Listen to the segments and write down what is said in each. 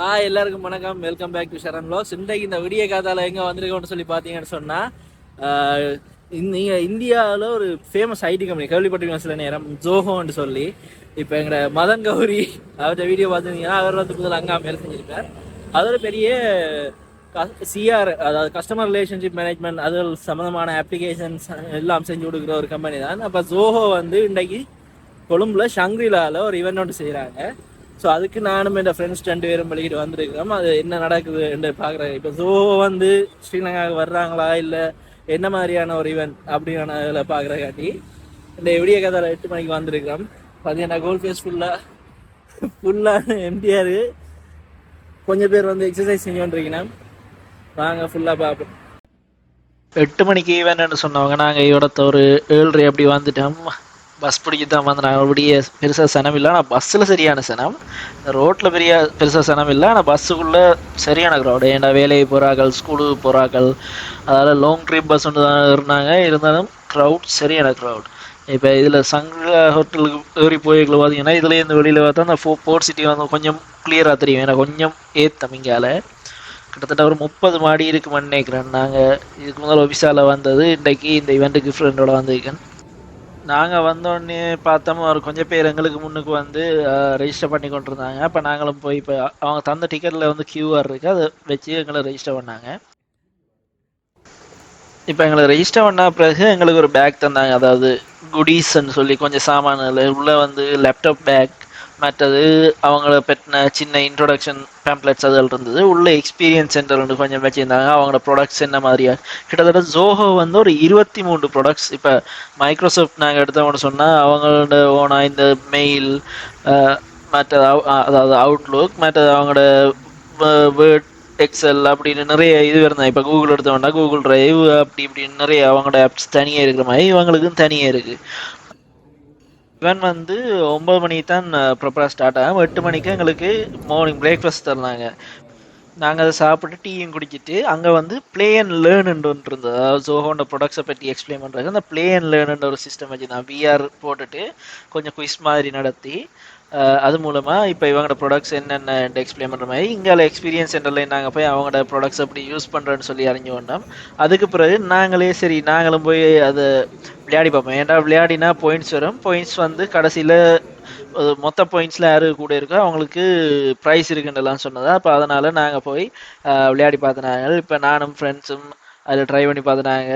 ஆ எல்லாருக்கும் வணக்கம். Welcome back to Sharan vlogs இன்றைக்கு இந்த விடிய காதால எங்கே வந்திருக்கோம்னு சொல்லி பார்த்தீங்கன்னு சொன்னால் நீங்கள் இந்த- இந்தியாவில் ஒரு ஃபேமஸ் ஐடி கம்பெனி கேள்விப்பட்டிருக்கோம் சில நேரம்? ஜோஹோன்னு சொல்லி. இப்போ எங்களோட மதன் கௌரி அவர்கிட்ட வீடியோ பார்த்துருந்தீங்கன்னா அவர் வந்து முதல்ல அங்கே வேலை செஞ்சிருக்கார் அதோட பெரிய சிஆர் அதாவது கஸ்டமர் ரிலேஷன்ஷிப் மேனேஜ்மெண்ட் அது சம்மந்தமான அப்ளிகேஷன்ஸ் எல்லாம் செஞ்சு கொடுக்குற ஒரு கம்பெனி தான். அப்போ ஜோஹோ வந்து இன்றைக்கு கொழும்புல ஷங்க்ரிலாவில் ஒரு ஈவெண்ட் ஒன்று செய்கிறாங்க ஸோ அதுக்கு நானும் என் ஃப்ரெண்ட்ஸ் ரெண்டு பேரும் படிக்கிட்டு வந்திருக்கிறோம். அது என்ன நடக்குது என்று பார்க்குறேன். இப்போ ஸோ வந்து ஸ்ரீலங்காவுக்கு வர்றாங்களா இல்லை என்ன மாதிரியான ஒரு ஈவெண்ட் அப்படியான இதில் பார்க்குறக்காட்டி இந்த விடிய கதையில் எட்டு மணிக்கு வந்திருக்கிறோம். பார்த்தீங்கன்னா கோல் ஃபேஸ் ஃபுல்லாக ஃபுல்லாக எம்டிஆர் கொஞ்சம் பேர் வந்து எக்ஸசைஸ் செஞ்சு கொண்டிருக்கணும் வாங்க ஃபுல்லாக பார்ப்போம். எட்டு மணிக்கு ஈவெண்ட்னு சொன்னவங்க நாங்கள் இவடத்த ஒரு ஏழரை அப்படி வந்துட்டோம். பஸ் பிடிச்சி தான் வந்து நான் அப்படியே பெருசாக சனம் இல்லை. ஆனால் பஸ்ஸில் சரியான சனம். ரோட்டில் பெரிய பெருசாக சனம் இல்லை. ஆனால் பஸ்ஸுக்குள்ளே சரியான க்ரௌடு ஏன்னா வேலைக்கு போகிறார்கள் ஸ்கூலுக்கு போகிறார்கள் அதால் லாங் ட்ரிப் பஸ் ஒன்று தான் இருந்தாங்க. இருந்தாலும் க்ரௌட் சரியான க்ரௌட் இப்போ இதில் சங்க ஹோட்டலுக்கு ஏறி போய்க்குள்ள பார்த்தீங்கன்னா இதுலேருந்து வெளியில் பார்த்தா அந்த ஃபோ போர்ட் சிட்டி வந்து கொஞ்சம் கிளியராக தெரியும். ஏன்னா கொஞ்சம் ஏத்தம் இங்கால. கிட்டத்தட்ட ஒரு முப்பது மாடி இருக்குமென்னு நினைக்கிறேன். நாங்கள் இதுக்கு முதல் ஒபிசால வந்தது. இன்றைக்கு இந்த இவெண்ட்டுக்கு ஃப்ரெண்டோட வந்திருக்கேன். நாங்கள் வந்தோடனே பார்த்தோம் ஒரு கொஞ்சம் பேர் எங்களுக்கு முன்னுக்கு வந்து ரெஜிஸ்டர் பண்ணி கொண்டிருந்தாங்க. அப்போ நாங்களும் போய் இப்போ அவங்க தந்த டிக்கெட்டில் வந்து கியூஆர் இருக்குது அதை வச்சு எங்களை ரெஜிஸ்டர் பண்ணாங்க. இப்போ எங்களை ரெஜிஸ்டர் பண்ண பிறகு எங்களுக்கு ஒரு பேக் தந்தாங்க. அதாவது குடீஸ்ன்னு சொல்லி கொஞ்சம் சாமான்கள் உள்ளே வந்து லேப்டாப் பேக் மற்றது அவங்கள பெற்றின சின்ன இன்ட்ரொடக்ஷன் பேம்ப்ளெட்ஸ் அதில் இருந்தது. உள்ள எக்ஸ்பீரியன்ஸ் சென்டர் ஒன்று கொஞ்சம் வச்சுருந்தாங்க. அவங்களோட ப்ராடக்ட்ஸ் என்ன மாதிரியா? கிட்டத்தட்ட ஜோஹோ வந்து ஒரு இருபத்தி மூன்று ப்ராடக்ட்ஸ் இப்போ மைக்ரோசாஃப்ட் நாங்கள் எடுத்தோம்னு சொன்னால் அவங்களோட ஓனா இந்த மெயில் மற்ற அதாவது அவுட்லுக் மற்றது அவங்களோட வேர்ட் எக்ஸல் அப்படின்னு நிறைய இது இருந்தாங்க இப்போ கூகுள் எடுத்தோம்னா கூகுள் டிரைவ் அப்படி இப்படின்னு நிறைய அவங்களோட ஆப்ஸ் தனியாக இருக்கிற மாதிரி இவங்களுக்கும் தனியாக இருக்குது இவன் வந்து ஒம்பது மணிக்கு தான் ப்ராப்பராக ஸ்டார்ட் ஆகும். எட்டு மணிக்கு எங்களுக்கு மார்னிங் பிரேக்ஃபாஸ்ட் தரலாங்க நாங்கள் அதை சாப்பிட்டு டீயும் குடிச்சிட்டு அங்கே வந்து ப்ளே அண்ட் லேர்னுன்னு ஒன்று இருந்தது. அதாவது ஜோஹோண்ட ப்ராடக்ட்ஸை பற்றி எக்ஸ்பிளைன் பண்ணுறாங்க அந்த ப்ளே அண்ட் லேர்னுன்ற ஒரு சிஸ்டம் வச்சு நான் விஆர் போட்டுட்டு கொஞ்சம் குயிஸ் மாதிரி நடத்தி அது மூலமாக இப்போ இவங்களோட ப்ராடக்ட்ஸ் என்னென்ன எக்ஸ்பிளைன் பண்ணுற மாதிரி இங்கால எக்ஸ்பீரியன்ஸ் சென்டரில் நாங்கள் போய் அவங்களோட ப்ராடக்ட்ஸ் எப்படி யூஸ் பண்ணுறேன்னு சொல்லி அறிஞ்சு வந்தோம். அதுக்கு பிறகு நாங்களே சரி நாங்களும் போய் அதை விளையாடி பார்ப்போம். ஏன்டா விளையாடினா பாயிண்ட்ஸ் வரும். பாயிண்ட்ஸ் வந்து கடைசியில் மொத்த பாயிண்ட்ஸில் யாரு கூட இருக்கோ அவங்களுக்கு ப்ரைஸ் இருக்குன்றலாம் சொன்னதா. அப்போ அதனால் நாங்கள் போய் விளையாடி பார்த்துனாங்க. இப்போ நானும் ஃப்ரெண்ட்ஸும் அதில் ட்ரை பண்ணி பார்த்துனாங்க.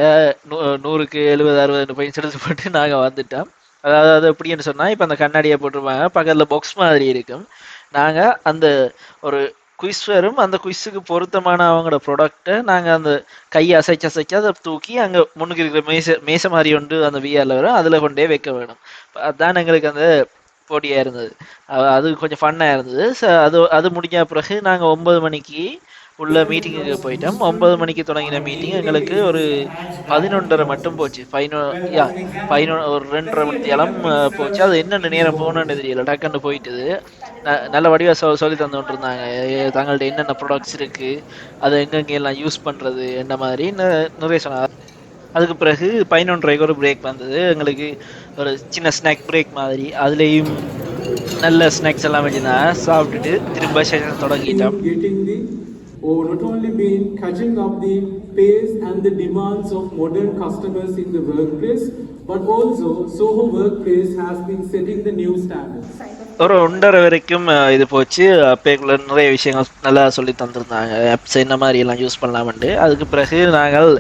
நூ நூறுக்கு எழுபது அறுபது பாயிண்ட்ஸ் எடுத்து போட்டு நாங்கள் வந்துட்டோம். அதாவது அது எப்படின்னு சொன்னால் இப்போ அந்த கண்ணாடியை போட்டிருப்பாங்க. பக்கத்தில் பாக்ஸ் மாதிரி இருக்கும். நாங்கள் அந்த ஒரு குயிஸ் வரும். அந்த குயிஸுக்கு பொருத்தமான அவங்களோட ப்ராடக்ட்டை நாங்கள் அந்த கையை அசைச்சு அசைச்சு அதை தூக்கி அங்கே முன்னுக்கு இருக்கிற மேசை மேசை மாதிரி ஒன்று அந்த விஆரில் வரும். அதில் கொண்டே வைக்க வேணும். அதுதான் எங்களுக்கு அந்த போட்டியாக இருந்தது. அது கொஞ்சம் ஃபன்னாக இருந்தது. ஸோ அது அது முடிஞ்ச பிறகு நாங்கள் ஒம்பது மணிக்கு உள்ள மீட்டிங்குக்கு போயிட்டோம். ஒன்பது மணிக்கு தொடங்கின மீட்டிங் எங்களுக்கு ஒரு பதினொன்றரை மட்டும் போச்சு. பதினொ யா பதினொன்று ஒரு ரெண்டரை மணி இளம் போச்சு. அது என்னென்ன நேரம் போகணுன்னு தெரியல. டக்குன்னு போயிட்டுது. ந- நல்ல வடிவாக சொ சொல்லி தந்துட்டு இருந்தாங்க தங்கள்கிட்ட என்னென்ன ப்ராடக்ட்ஸ் இருக்குது அதை எங்கெங்கே எல்லாம் யூஸ் பண்ணுறது என்ன மாதிரி நிறைய சொன்னாங்க. அதுக்கு பிறகு பதினொன்றரைக்கு ஒரு பிரேக் வந்தது. எங்களுக்கு ஒரு சின்ன ஸ்நாக் பிரேக் மாதிரி. அதுலேயும் நல்ல ஸ்நாக்ஸ் எல்லாம் வச்சுருந்தாங்க சாப்பிட்டுட்டு திரும்ப செஷன் தொடங்கிட்டோம். Or not only been catching up the pace and the demands of modern customers in the workplace, but also Soho Workplace has been setting the new standards. ஒரு ஒன்றரை வரைக்கும் இது போச்சு. அப்பேக்குள்ள நிறைய விஷயங்கள் நல்லா சொல்லி தந்திருந்தாங்க. ஆப்ஸ் என்ன மாதிரி எல்லாம் யூஸ் பண்ணலாம்ட்டு அதுக்கு பிறகு நாங்கள்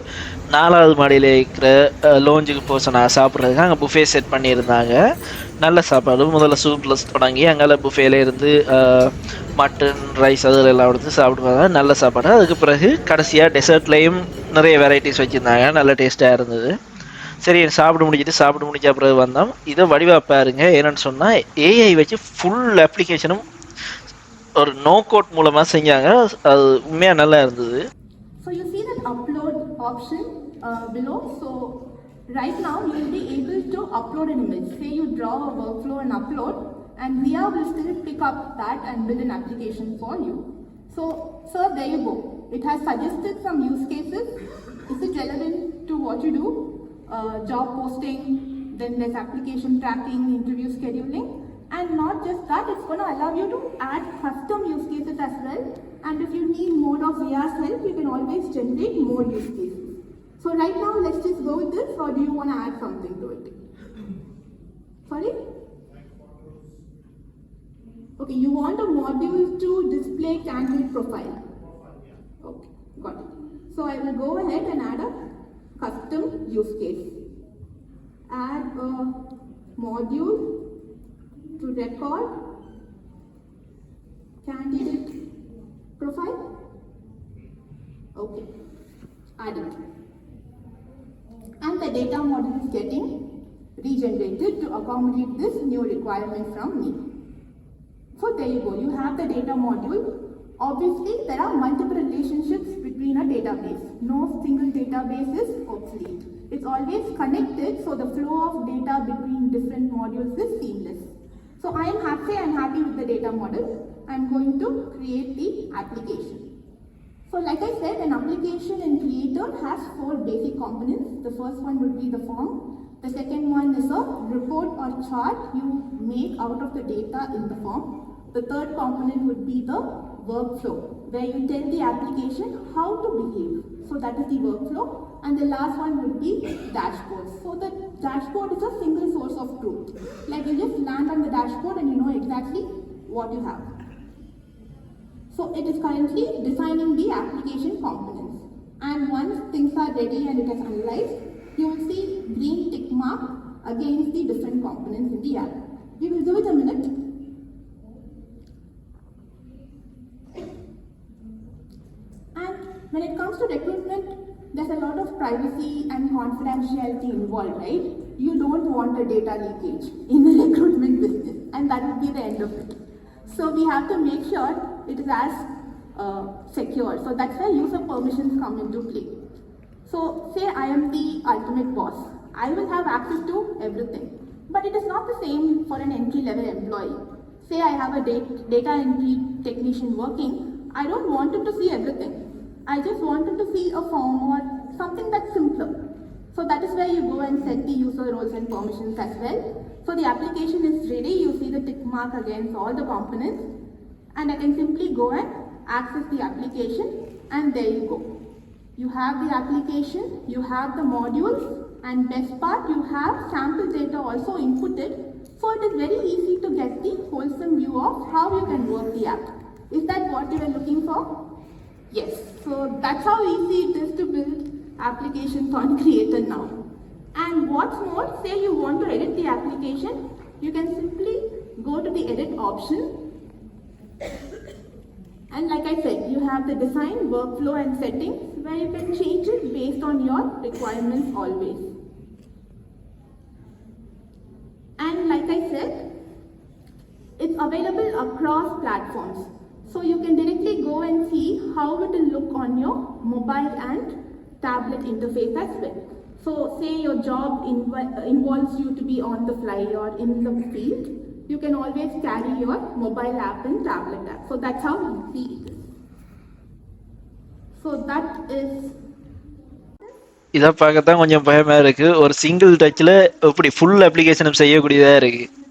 நாலாவது மாடியில் இருக்கிற லோஞ்சுக்கு போக சொன்னாங்க. சாப்பிட்றதுக்கு அங்கே புஃபே செட் பண்ணியிருந்தாங்க. நல்ல சாப்பாடு. முதல்ல சூப்பில் தொடங்கி அங்கே புஃபேல இருந்து மட்டன் ரைஸ் அதில் எல்லாம் எடுத்து சாப்பிடுவாங்க நல்ல சாப்பாடு. அதுக்கு பிறகு கடைசியாக டெசர்ட்லேயும் நிறைய வெரைட்டிஸ் வச்சுருந்தாங்க. நல்ல டேஸ்ட்டாக இருந்தது. சரி சாப்பிட்டு முடிஞ்சிட்டு சாப்பிட்டு முடிஞ்ச அப்புறம் வந்தோம் இதை வடிவா பாருங்க என்னன்னு சொன்னா ஏஐ வச்சு ஃபுல் அப்ளிகேஷனும் ஒரு நோ கோட் மூலமா செஞ்சாங்க அது உண்மையா நல்லா இருந்தது So you see that upload option uh, below. So right now you will be able to upload an image. Say you draw a workflow and upload, and VIA will still pick up that and build an application for you. So, sir, there you go. It has suggested some use cases. Is it relevant to what you do? Uh, job posting, then there's application tracking, interview scheduling. And not just that, it's going to allow you to add custom use cases as well And if you need more of VR's help, you can always generate more use cases. So right now, let's just go with this, or do you want to add something to it? Sorry? Okay, you want a module to display candidate profile. Okay, got it. So I will go ahead and add a custom use case. Add a module to record candidate profile. Okay, add it. And the data model is getting regenerated to accommodate this new requirement from me. So there you go, you have the data module. Obviously, there are multiple relationships between a database. No single database is obsolete. It's always connected, so the flow of data between different modules is seamless. So I am happy, I'm happy with the data model. I'm going to create the application. So like I said, an application in Creator has four basic components. The first one would be the form. The second one is a report or chart you make out of the data in the form. The third component would be the workflow, where you tell the application how to behave. So that is the workflow. And the last one would be dashboard. So the dashboard is a single source of truth. Like you just land on the dashboard and you know exactly what you have. So it is currently designing the application components. And once things are ready and it is analyzed, you will see green tick mark against the different components in the app. We will give it a minute. And when it comes to recruitment, there's a lot of privacy and confidentiality involved, right? You don't want a data leakage in the recruitment business, and that would be the end of it. So we have to make sure it is as uh, secure. So that's where user permissions come into play. So say I am the ultimate boss. I will have access to everything. But it is not the same for an entry level employee. Say I have a data entry technician working. I don't want him to see everything. I just wanted to see a form or something that's simpler. So that is where you go and set the user roles and permissions as well. So the application is ready. You see the tick mark against all the components. And I can simply go and access the application and there you go. You have the application, you have the modules and best part you have sample data also inputted. So it is very easy to get the wholesome view of how you can work the app. Is that what you were looking for? Yes. So that's how easy it is to build applications on Creator now. And what's more, say you want to edit the application, you can simply go to the edit option and like I said, you have the design, workflow and settings where you can change it based on your requirements always. How it will look on your mobile and tablet interface as well. So say your job inv- involves you to be on the fly or in the field, you can always carry your mobile app and tablet app. So that's how easy it is. So that is இதை பார்க்கத்தான் கொஞ்சம் பயமாக இருக்குது ஒரு single டச்சில் எப்படி full அப்ளிகேஷனும் செய்யக்கூடியதாக இருக்குது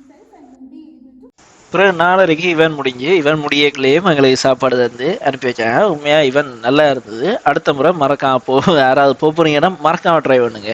பிறகு நாலரைக்கு இவன் முடிஞ்சு இவன் முடியக்குள்ளேயும் எங்களுக்கு சாப்பாடு தந்து அனுப்பி வச்சாங்க. உண்மையாக இவன் நல்லா இருந்தது. அடுத்த முறை மறக்காம போ யாராவது போக போறீங்கன்னா மறக்காம ட்ரை பண்ணுங்க.